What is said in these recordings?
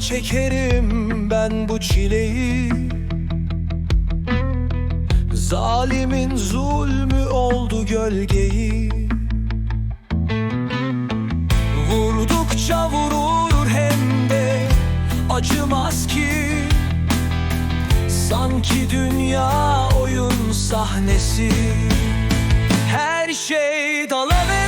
çekerim ben bu çileyi. Zalimin zulmü oldu gölgeyi. Vurdukça vurur hem de acımaz ki. Sanki dünya oyun sahnesi. Her şey dalavere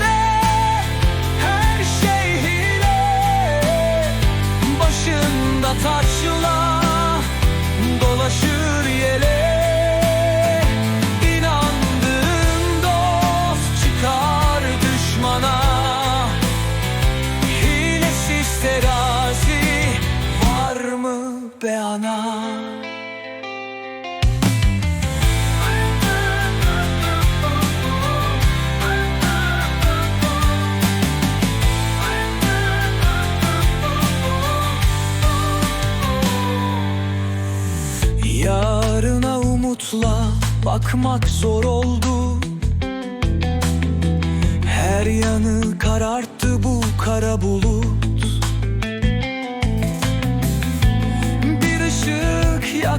be ana? Yarına umutla bakmak zor oldu Her yanı kararttı bu kara bulut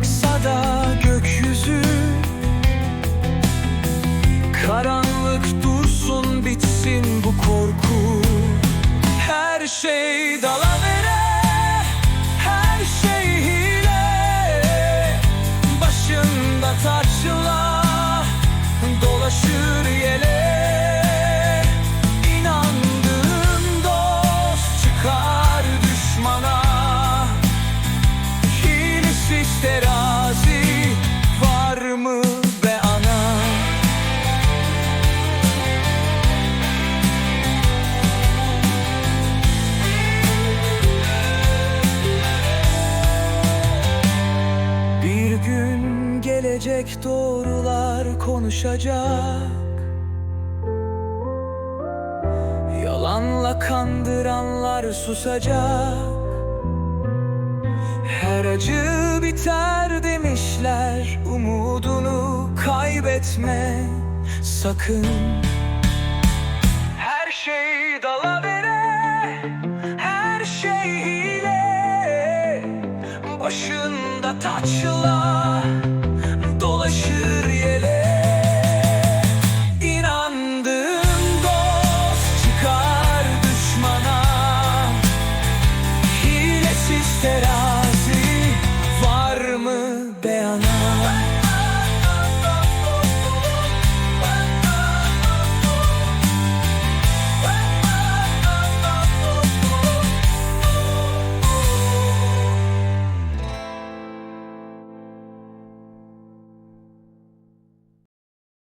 yaksa da gökyüzü. Karanlık dursun bitsin bu korku. Her şey dalavere Her şey hile. Başında taçla Dolaşır yele. İnandığın dost çıkar gün gelecek doğrular konuşacak. Yalanla kandıranlar susacak. Her acı biter demişler Umudunu kaybetme sakın. Her şey dalavere Her şey hile. Başında taçla bell now.